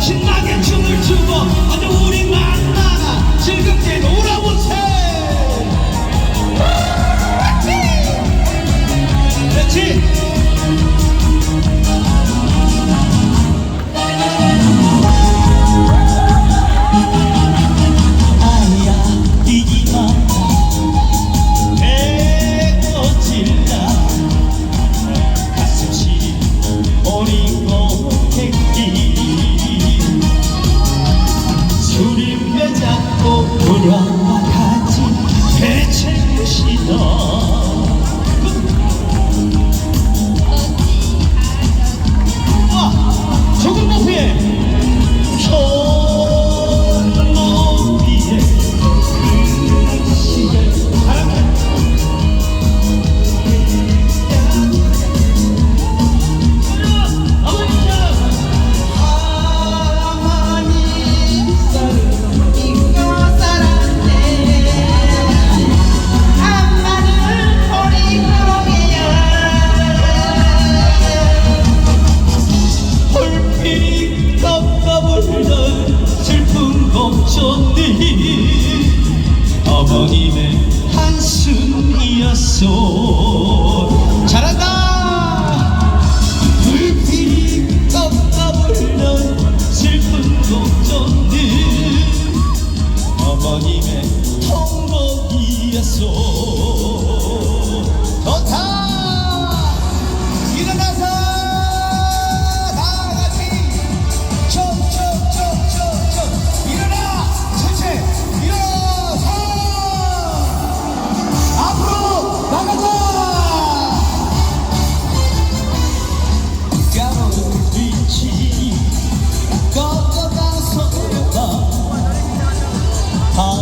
신나게 춤을 추고 아주 우리 어둠의 한숨이었소. 잘한다! 불필이 꺾어 불는 슬픈 걱정들. 어머님의 통곡이었소. 좋다!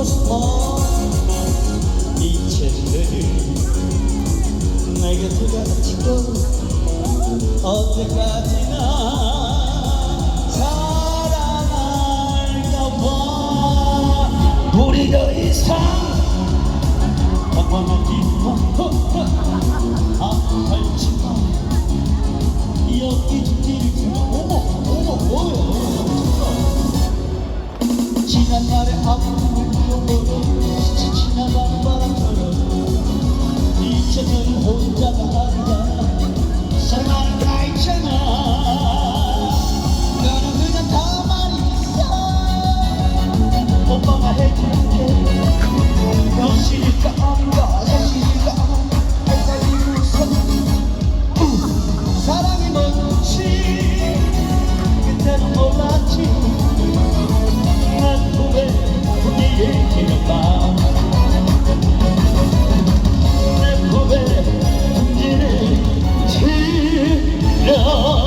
보고 싶어 내 곁을 가지고 언제까지나 사랑할까 봐 우리 더 이상 방황하지 마 아팔지 마 여기 죽지를 주마 어머 어머. 뭐야 지난 날의 아픔 혼자가 아니야 사랑하는 내 법에 군기를 지려.